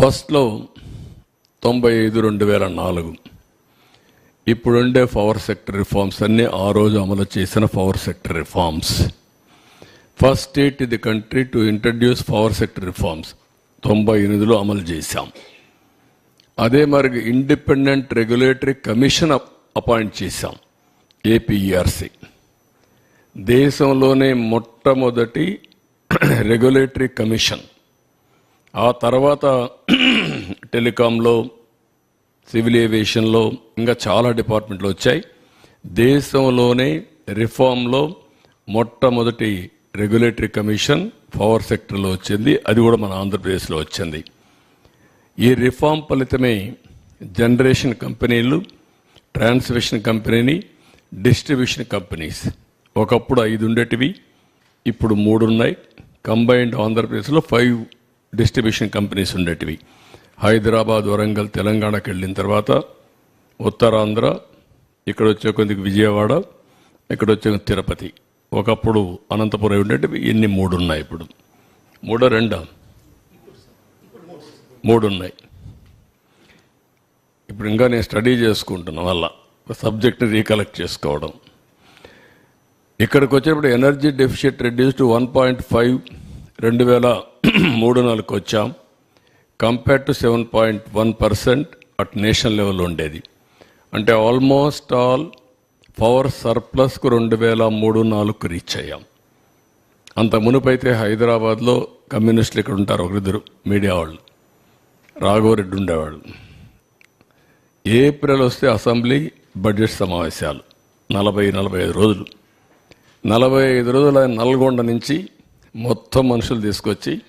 ఫస్ట్లో తొంభై ఐదు రెండు వేల నాలుగు ఇప్పుడుండే పవర్ సెక్టర్ రిఫార్మ్స్ అన్నీ ఆ రోజు అమలు చేసిన power sector reforms. First state ఇది the country to introduce power sector reforms. తొంభై ఎనిమిదిలో అమలు చేశాం. అదే మరి ఇండిపెండెంట్ రెగ్యులేటరీ కమిషన్ అపాయింట్ చేశాం. ఏపీఈఆర్సీ. దేశంలోనే మొట్టమొదటి రెగ్యులేటరీ కమిషన్. ఆ తర్వాత టెలికాంలో సివిల్ ఏవియేషన్లో ఇంకా చాలా డిపార్ట్మెంట్లు వచ్చాయి. దేశంలోనే రిఫార్మ్లో మొట్టమొదటి రెగ్యులేటరీ కమిషన్ పవర్ సెక్టర్లో వచ్చింది. అది కూడా మన ఆంధ్రప్రదేశ్లో వచ్చింది. ఈ రిఫార్మ్ ఫలితమే జనరేషన్ కంపెనీలు ట్రాన్స్మిషన్ కంపెనీని డిస్ట్రిబ్యూషన్ కంపెనీస్. ఒకప్పుడు ఐదు ఉండేటివి ఇప్పుడు మూడు ఉన్నాయి. కంబైన్డ్ ఆంధ్రప్రదేశ్లో ఫైవ్ డిస్ట్రిబ్యూషన్ కంపెనీస్ ఉండేటివి. హైదరాబాద్ వరంగల్ తెలంగాణకి వెళ్ళిన తర్వాత ఉత్తరాంధ్ర ఇక్కడ వచ్చే కొద్దిగా విజయవాడ ఇక్కడ వచ్చే తిరుపతి. ఒకప్పుడు అనంతపురం ఉండేటివి ఇన్ని మూడు ఉన్నాయి ఇప్పుడు. మూడో రెండా? మూడు ఉన్నాయి. ఇప్పుడు ఇంకా నేను స్టడీ చేసుకుంటున్నాను వల్ల సబ్జెక్ట్ని రీకలెక్ట్ చేసుకోవడం. ఇక్కడికి వచ్చేప్పుడు energy deficit reduce to one point five రెండు వేల మూడు నాలుగు వచ్చాం. Compare to seven point one percent at national level ఉండేది. అంటే ఆల్మోస్ట్ ఆల్ పవర్ సర్ప్లస్కు రెండు వేల మూడు నాలుగుకు రీచ్ అయ్యాం. అంత మునుపైతే హైదరాబాద్లో కమ్యూనిస్టులు ఇక్కడ ఉంటారు ఒకరిద్దరు మీడియా వాళ్ళు. రాఘవరెడ్డి ఉండేవాళ్ళు. ఏప్రిల్ వస్తే అసెంబ్లీ బడ్జెట్ సమావేశాలు. నలభై నలభై ఐదు రోజులు. నలభై ఐదు రోజుల నల్గొండ నుంచి మొత్తం మనుషులు తీసుకొచ్చి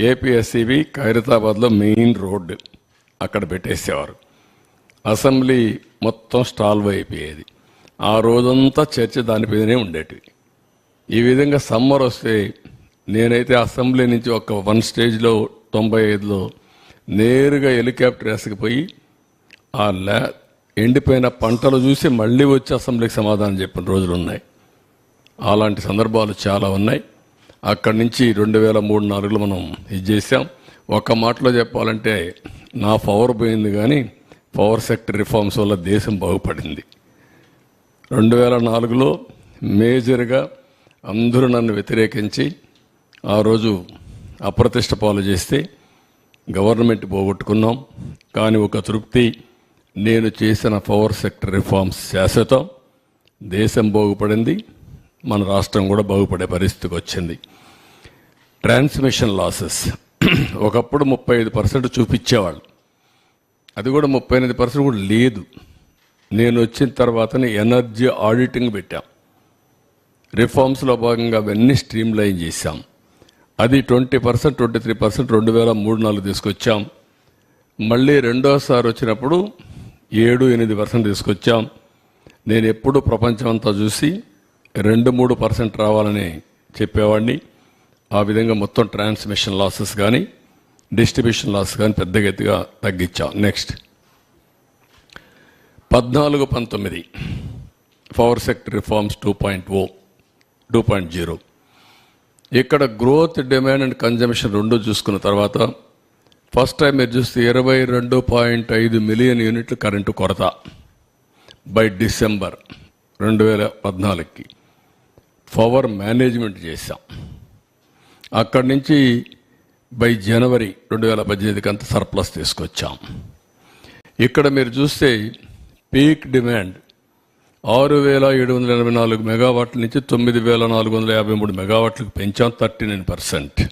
ఏపీఎస్సిబి ఖైరతాబాద్లో మెయిన్ రోడ్డు అక్కడ పెట్టేసేవారు. అసెంబ్లీ మొత్తం స్టాల్వ్ అయిపోయేది. ఆ రోజంతా చర్చ దానిపైనే ఉండేటివి ఈ విధంగా సమ్మర్ వస్తే నేనైతే అసెంబ్లీ నుంచి ఒక వన్ స్టేజ్లో తొంభై ఐదులో నేరుగా హెలికాప్టర్ వేసుకుపోయి ఆ ల్యా ఎండిపోయిన పంటలు చూసి మళ్ళీ వచ్చి అసెంబ్లీకి సమాధానం చెప్పిన రోజులు ఉన్నాయి. అలాంటి సందర్భాలు చాలా ఉన్నాయి. అక్కడి నుంచి రెండు వేల మూడు నాలుగులో మనం ఇది చేసాం ఒక మాటలో చెప్పాలంటే నా పవర్ పోయింది కానీ పవర్ సెక్టర్ రిఫార్మ్స్ వల్ల దేశం బాగుపడింది. రెండు వేల నాలుగులో మేజర్గా అందరూ నన్ను వ్యతిరేకించి ఆ రోజు అప్రతిష్ట పాలు చేస్తే గవర్నమెంట్ పోగొట్టుకున్నాం. కానీ ఒక తృప్తి నేను చేసిన పవర్ సెక్టర్ రిఫార్మ్స్ శాశ్వతం. దేశం బాగుపడింది. మన రాష్ట్రం కూడా బాగుపడే పరిస్థితికి వచ్చింది. ట్రాన్స్మిషన్ లాసెస్ ఒకప్పుడు ముప్పై ఐదు పర్సెంట్ చూపించేవాళ్ళు. అది కూడా ముప్పై ఎనిమిది పర్సెంట్ కూడా లేదు. నేను వచ్చిన తర్వాతనే ఎనర్జీ ఆడిటింగ్ పెట్టాం. రిఫార్మ్స్లో భాగంగా అవన్నీ స్ట్రీమ్ లైన్ చేశాం. అది twenty percent twenty three percent రెండు వేల మూడు నాలుగు తీసుకొచ్చాం. మళ్ళీ రెండోసారి వచ్చినప్పుడు ఏడు ఎనిమిది పర్సెంట్ తీసుకొచ్చాం. నేను ఎప్పుడు ప్రపంచం అంతా చూసి రెండు మూడు పర్సెంట్ రావాలని చెప్పేవాడిని. ఆ విధంగా మొత్తం ట్రాన్స్మిషన్ లాసెస్ కానీ డిస్ట్రిబ్యూషన్ లాస్ కానీ పెద్దగా ఎత్తుగా తగ్గించాం. నెక్స్ట్. పద్నాలుగు పంతొమ్మిది. Power sector reforms two point o two point zero. ఇక్కడ గ్రోత్ డిమాండ్ అండ్ కన్జంప్షన్ రెండు చూసుకున్న తర్వాత ఫస్ట్ టైం మీరు చూస్తే ఇరవై రెండు పాయింట్ ఐదు మిలియన్ యూనిట్లు కరెంటు కొరత. బై డిసెంబర్ రెండు వేల పద్నాలుగుకి. పవర్ మేనేజ్మెంట్ చేశాం. అక్కడి నుంచి బై జనవరి రెండు వేల పద్దెనిమిదికి అంత సర్ప్లస్ తీసుకొచ్చాం. ఇక్కడ మీరు చూస్తే పీక్ డిమాండ్ ఆరు వేల ఏడు వందల ఎనభై నాలుగు మెగావాట్ల నుంచి తొమ్మిది వేల నాలుగు వందల యాభై మూడు మెగావాట్లకు పెంచాం థర్టీ నైన్ పర్సెంట్.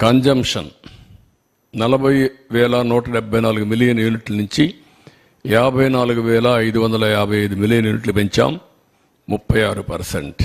కన్జంప్షన్ నలభై వేల నూట డెబ్బై నాలుగు మిలియన్ యూనిట్ల నుంచి యాభై నాలుగు వేల ఐదు వందల యాభై ఐదు మిలియన్ యూనిట్లు పెంచాం. ముప్పై ఆరు పర్సెంట్.